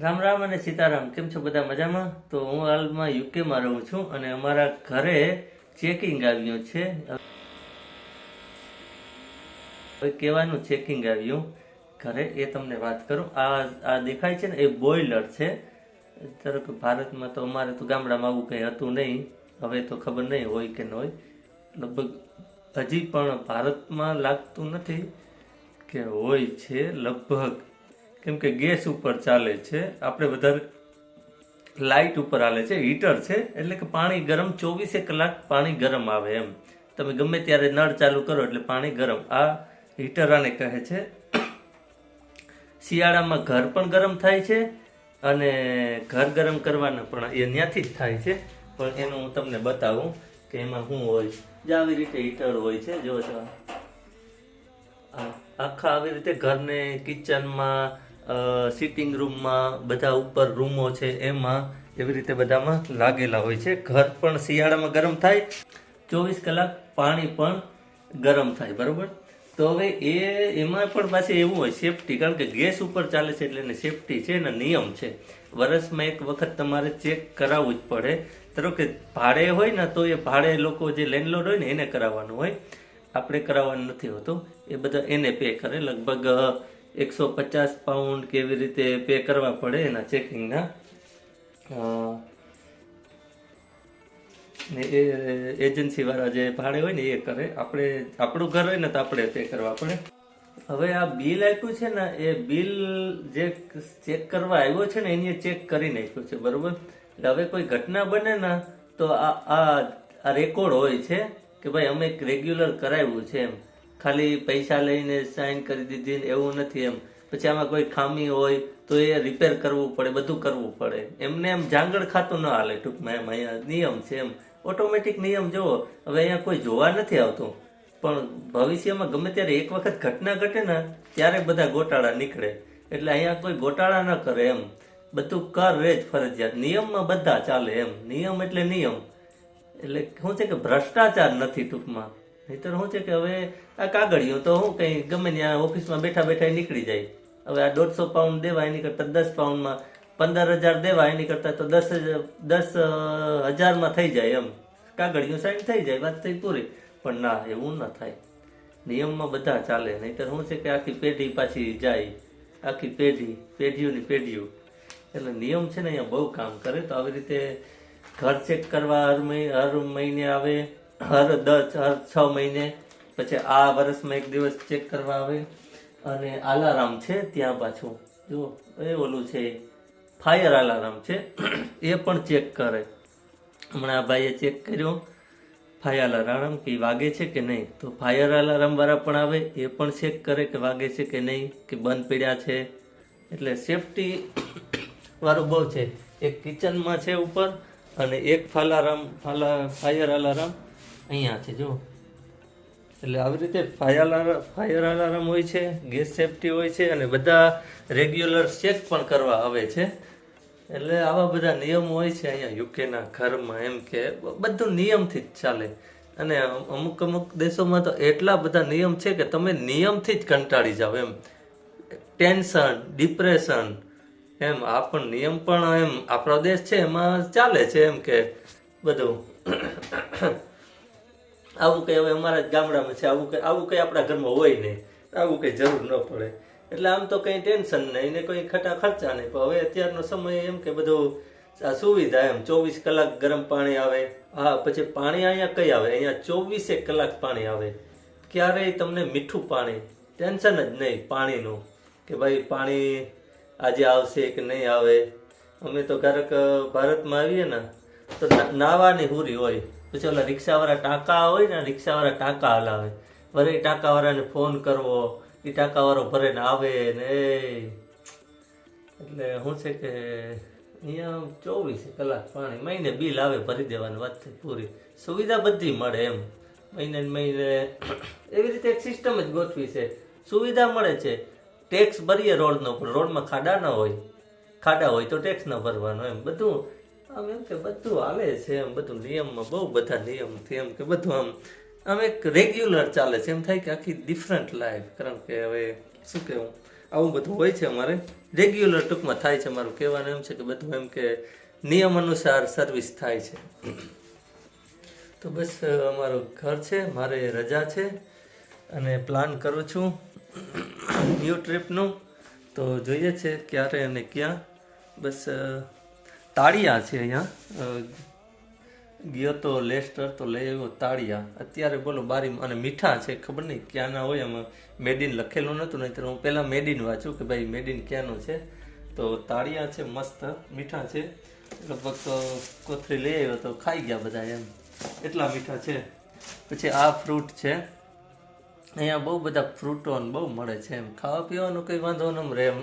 રામ રામ અને સીતારામ. કેમ છો બધા મજામાં? તો હું હાલમાં યુકેમાં રહું છું અને અમારા ઘરે ચેકિંગ આવ્યું છે. હવે કહેવાનું ચેકિંગ આવ્યું? ઘરે એ તમને વાત કરું. આ આ દેખાય છે ને, એ બોઇલર છે. ધારો કે ભારતમાં તો અમારે તો ગામડામાં આવું કંઈ હતું નહીં. હવે તો ખબર નહીં હોય કે ન હોય. લગભગ હજી પણ ભારતમાં લાગતું નથી કે હોય છે. લગભગ કેમ કે ગેસ ઉપર ચાલે છે. આપણે વધારે લાઇટ ઉપર હાલે છે. હીટર છે. એટલે કે પાણી ગરમ ચોવીસે કલાક પાણી ગરમ આવે એમ. તમે ગમે ત્યારે નળ ચાલુ કરો એટલે પાણી ગરમ. આ હીટર આને કહે છે. શિયાળામાં ઘર પણ ગરમ થાય છે અને ઘર ગરમ કરવાના પણ એ ત્યાંથી જ થાય છે. પણ એનું હું તમને બતાવું કે એમાં શું હોય. જે આવી રીતે હીટર હોય છે જો આખા આવી રીતે ઘરને કિચનમાં સિટિંગ રૂમમાં બધા ઉપર રૂમો છે, એમાં એવી રીતે બધામાં લાગેલા હોય છે. ઘર પણ શિયાળામાં ગરમ થાય, ચોવીસ કલાક પાણી પણ ગરમ થાય, બરાબર? તો હવે એ, એમાં પણ પાછી એવું હોય સેફટી કારણ કે ગેસ ઉપર ચાલે છે એટલે એને સેફટી છે એના નિયમ છે. વર્ષમાં એક વખત તમારે ચેક કરાવવું જ પડે. ધારો કે ભાડે હોય ને, તો એ ભાડે લોકો જે લેન્ડલોડ હોય ને, એને કરાવવાનું હોય. આપણે કરાવવાનું નથી હોતું. એ બધા એને પે કરે. લગભગ એકસો પચાસ પાઉન્ડ કેવી રીતે પે કરવા પડે એના ચેકિંગના ને એ એજન્સીવાળા જે ભાડે હોય ને એ કરે. આપણે, આપણું ઘર હોય ને તો આપણે પે કરવા પડે. હવે આ બિલ આપ્યું છે ને, એ બિલ જે ચેક કરવા આવ્યો છે ને, એની ચેક કરી નાખ્યું છે, બરોબર? એટલે હવે કોઈ ઘટના બને ને, તો આ આ રેકોર્ડ હોય છે કે ભાઈ અમે રેગ્યુલર કરાવ્યું છે એમ. ખાલી પૈસા લઈને સાઇન કરી દીધી એવું નથી એમ. પછી આમાં કોઈ ખામી હોય તો એ રિપેર કરવું પડે, બધું કરવું પડે. એમને એમ જાંગળ ખાતું ન હાલે ટૂંકમાં એમ. અહીંયા નિયમ છે એમ. ઓટોમેટિક નિયમ જુઓ. હવે અહીંયા કોઈ જોવા નથી આવતું. પણ ભવિષ્યમાં ગમે ત્યારે એક વખત ઘટના ઘટે ને, ત્યારે બધા ગોટાળા નીકળે. એટલે અહીંયા કોઈ ગોટાળા ન કરે એમ. બધું કર રે જ ફરજિયાત. નિયમમાં બધા ચાલે એમ. નિયમ એટલે નિયમ. એટલે શું છે કે ભ્રષ્ટાચાર નથી ટૂંકમાં. નહીતર શું છે કે હવે આ કાગળીઓ તો હું કંઈ ગમે ત્યાં ઓફિસમાં બેઠા બેઠા નીકળી જાય. હવે આ દોઢસો પાઉન્ડ દેવા એની કરતા દસ પાઉન્ડમાં પંદર હજાર દેવા એની કરતા તો દસ દસ હજારમાં થઈ જાય એમ. કાગળિયું સાઈન થઈ જાય, વાત થઈ પૂરી. પણ ના, એવું ના થાય. નિયમમાં બધા ચાલે. નહીતર શું છે કે આખી પેઢી પાછી જાય. આખી પેઢી, પેઢીઓની પેઢીઓ. એટલે નિયમ છે ને અહીંયા બહુ કામ કરે. તો આવી રીતે ઘર ચેક કરવા હર મહિને આવે હર દસ હર છ મહિને પછી આ વર્ષમાં એક દિવસ ચેક કરવા આવે. અને અલારામ છે ત્યાં પાછું. જો, એ ઓલું છે. ફાયર અલારામ છે. એ પણ ચેક કરે. હમણાં ભાઈએ ચેક કર્યો. ફાયર અલાર્મ કે વાગે છે કે નહીં? તો ફાયર અલાર્મ વાળા પણ આવે, એ પણ ચેક કરે કે વાગે છે કે નહીં, કે બંધ પીડ્યા છે. એટલે સેફટી વાળું બહુ છે. એક કિચનમાં છે ઉપર અને એક ફાલારામ ફાલા ફાયર અલાર્મ અહીંયા છે જો એટલે આવી રીતે ફાયર અલાર્મ ફાયર અલાર્મ હોય છે ગેસ સેફટી હોય છે અને બધા રેગ્યુલર ચેક પણ કરવા આવે છે. એટલે આવા બધા નિયમો હોય છે અહીંયા યુકેના ઘરમાં એમ કે બધું નિયમથી જ ચાલે. અને અમુક અમુક દેશોમાં તો એટલા બધા નિયમ છે કે તમે નિયમથી જ કંટાળી જાઓ એમ. ટેન્શન, ડિપ્રેશન, એમ આ પણ નિયમ પણ એમ આપણો દેશ છે, એમાં ચાલે છે એમ કે બધું. આવું કંઈ હવે અમારા જ ગામડામાં છે, આવું કંઈ આવું કંઈ આપણા ઘરમાં હોય નહીં. આવું કંઈ જરૂર ન પડે. એટલે આમ તો કંઈ ટેન્શન નહીં ને કંઈ ખટા ખર્ચા નહીં. પણ હવે અત્યારનો સમય એમ કે બધું આ સુવિધા એમ, ચોવીસ કલાક ગરમ પાણી આવે. હા, પછી પાણી અહીંયા કઈ આવે? અહીંયા ચોવીસે કલાક પાણી આવે. ક્યારેય તમને મીઠું પાણી, ટેન્શન જ નહીં પાણીનું કે ભાઈ પાણી આજે આવશે કે નહીં આવે. અમે તો ક્યારેક ભારતમાં આવીએ ને, તો નાવાની હુરી હોય. પછી ઓલા રિક્ષાવાળા ટાંકા હોય ને, રિક્ષાવાળા ટાંકા હલાવે. એ ટાંકાવાળાને ફોન કરવો એ ટાંકાવાળો ભરે ને આવે ને એટલે શું છે કે, અહીંયા ચોવીસ કલાક પાણી, મહિને બિલ આવે ભરી દેવાની વાત થઈ પૂરી. સુવિધા બધી મળે એમ. મહિને મહિને એવી રીતે એક સિસ્ટમ જ ગોઠવી છે. સુવિધા મળે છે. ટેક્સ ભરીએ રોડનો, પણ રોડમાં ખાડા ન હોય. ખાડા હોય તો ટેક્સ ન ભરવાનો એમ. બધું આમ એમ કે બધું હાલે છે એમ બધું નિયમમાં બહુ બધા નિયમથી એમ કે બધું આમ આમ એક રેગ્યુલર ચાલે છે. એમ થાય કે આખી ડિફરન્ટ લાઈફ કારણ કે હવે શું કહેવું આવું બધું હોય છે અમારે. રેગ્યુલર ટૂંકમાં થાય છે મારું કહેવાનું એમ છે કે બધું એમ કે નિયમ અનુસાર સર્વિસ થાય છે. તો બસ અમારું ઘર છે, મારે રજા છે અને પ્લાન કરું છું ન્યૂ ટ્રીપનું તો જોઈએ છે ક્યારે અને ક્યાં. બસ તાળિયા છે અહીંયા. ગયો તો લેસ્ટર તો લઈ આવ્યો તાળિયા. અત્યારે બોલો બારી અને મીઠા છે, ખબર નહીં ક્યાંના હોય એમાં મેડિન લખેલું નહોતું નહીં હું પહેલાં મેડિન વાંચું કે ભાઈ મેડિન ક્યાંનો છે. તો તાળિયા છે, મસ્ત, મીઠા છે. લગભગ તો કોથરી લઈ આવ્યો તો ખાઈ ગયા બધા એમ. એટલા મીઠા છે. પછી આ ફ્રૂટ છે. અહીંયા બહુ બધા ફ્રૂટો બહુ મળે છે એમ. ખાવા પીવાનો કંઈ વાંધો ન રહે એમ.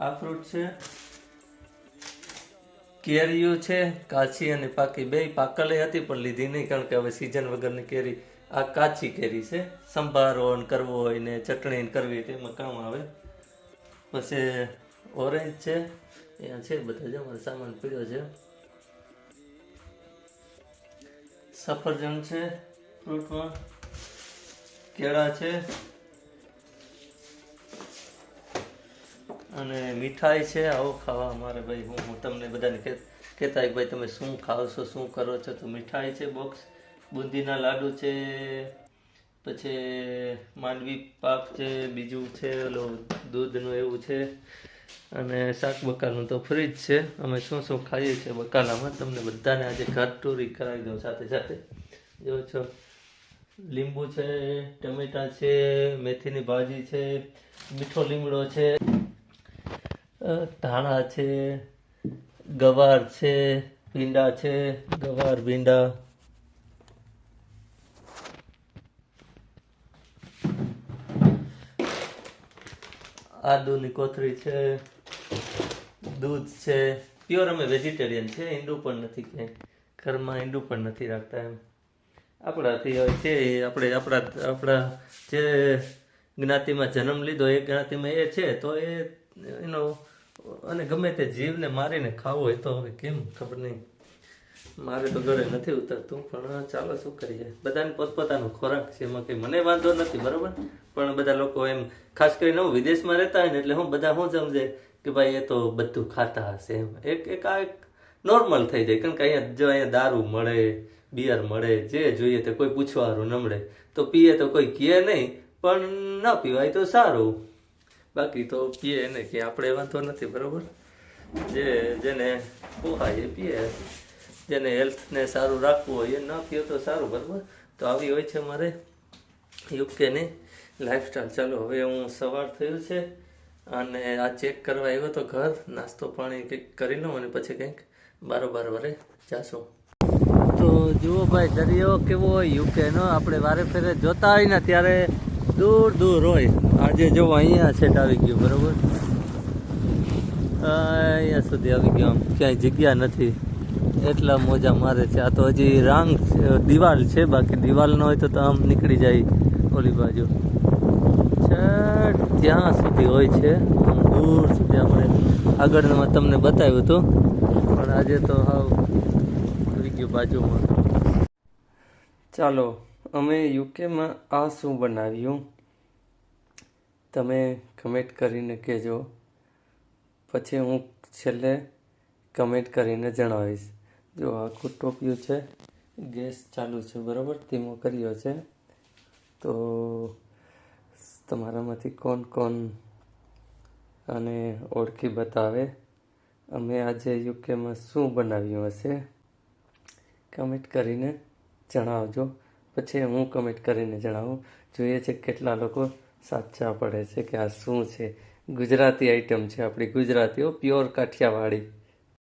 આ ફ્રૂટ છે. કેરીઓ છે, કાચી અને પાકી. બે પાકલે હતી, પણ લીધી નહીં, કારણ કે હવે સિઝન વગરની કેરી, આ કાચી કેરી છે. સંભારો કરવો હોય ને ચટણી કરવી હોય તેમાં કામ આવે. પછી ઓરેન્જ છે, અહીંયા છે બધા જે મારો સામાન પીડ્યો છે. સફરજન છે ફ્રૂટમાં કેળા છે. અને મીઠાઈ છે, આવો ખાવા અમારે ભાઈ. હું હું તમને બધાને કહેતા કે ભાઈ, તમે શું ખાઓ છો, શું કરો છો? તો મીઠાઈ છે બોક્સ બુંદીના લાડુ છે, પછી માંડવી પાક છે, બીજું છે, ઓલો દૂધનું એવું છે, અને શાક બકાલનું તો ફ્રીજ છે. અમે શું શું ખાઈએ છીએ બકાલામાં? તમને બધાને આજે ઘર ટૂરી કરાવી દઉં સાથે સાથે. જો છો. લીંબુ છે, ટમેટા છે, મેથીની ભાજી છે, મીઠો લીમડો છે. ધાણા છે, ગવાર છે, ભીંડા છે, ગવાર, ભીંડા. આદુની કોથળી છે, દૂધ છે. પ્યોર અમે વેજીટેરિયન છે ઈંડું પણ નથી ક્યાંય. ઘરમાં ઈંડું પણ નથી રાખતા એમ. આપણાથી હોય છે આપણે આપણા આપણા જે જ્ઞાતિમાં જન્મ લીધો, એ જ્ઞાતિમાં એ છે, તો એ, એનો અને ગમે તે જીવને મારીને ખાવો હોય તો હવે કેમ ખબર નહીં. મારે તો ઘરે નથી ઉતરતું, પણ ચાલો, શું કરીએ? બધાને પોતપોતાનો ખોરાક છે, એમાં કંઈ મને વાંધો નથી, બરાબર? પણ બધા લોકો એમ, ખાસ કરીને હું વિદેશમાં રહેતા હોય ને એટલે હું બધા શું સમજે કે ભાઈ એ તો બધું ખાતા હશે એમ. એક એક આ એક નોર્મલ થઈ જાય, કારણ કે અહીંયા જો અહીંયા દારૂ મળે, બિયર મળે, જે જોઈએ તે કોઈ પૂછવાનું ન મળે તો પીએ તો કોઈ કહે નહીં, પણ ન પીવાય તો સારું. બાકી તો પીએ ને કે આપણે વાંધો નથી, બરાબર? જે, જેને પોહાય એ પીએ, જેને હેલ્થને સારું રાખવું હોય એ ન પીએ તો સારું, બરાબર? તો આવી હોય છે મારે યુકેની લાઈફસ્ટાઈલ. ચાલો, હવે હું સવાર થયું છે અને આ ચેક કરવા આવ્યો તો ઘર. નાસ્તો પાણી કંઈક કરી લઉં અને પછી કંઈક બારોબાર વરે જાશું. તો જુઓ ભાઈ, દરિયો કેવો હોય, યુકેનો. આપણે વારે ફેરે જોતા હોય ને ત્યારે દૂર દૂર હોય. આજે જો અહીંયા છેટ આવી ગયું, બરોબર? અહીંયા સુધી આવી ગયો આમ. ક્યાંય જગ્યા નથી. એટલા મોજા મારે છે. આ તો હજી રાંગ દિવાલ છે, બાકી દિવાલ ન હોય તો આમ નીકળી જાય ઓલી બાજુ. છઠ ત્યાં સુધી હોય છે. આમ દૂર સુધી આપણે આગળમાં તમને બતાવ્યું હતું. પણ આજે તો હાવ આવી ગયું બાજુમાં. ચાલો અમે યુકેમાં આ શું બનાવ્યું. તમે કમેન્ટ કરીને કહેજો. પછી હું છેલ્લે કમેન્ટ કરીને જણાવીશ. જો આખું ટોપિયું છે, ગેસ ચાલુ છે, બરાબર? ધીમો કર્યો છે. તો તમારામાંથી કોણ કોણ અને ઓળખી બતાવે? અમે આજે યુકેમાં શું બનાવ્યું હશે? કમેન્ટ કરીને જણાવજો. પછી હું કમેન્ટ કરીને જણાવું. જોઈએ છે કેટલા લોકો સાચા પડે છે કે આ શું છે. ગુજરાતી આઈટમ છે આપણી ગુજરાતીઓ પ્યોર કાઠિયાવાડી.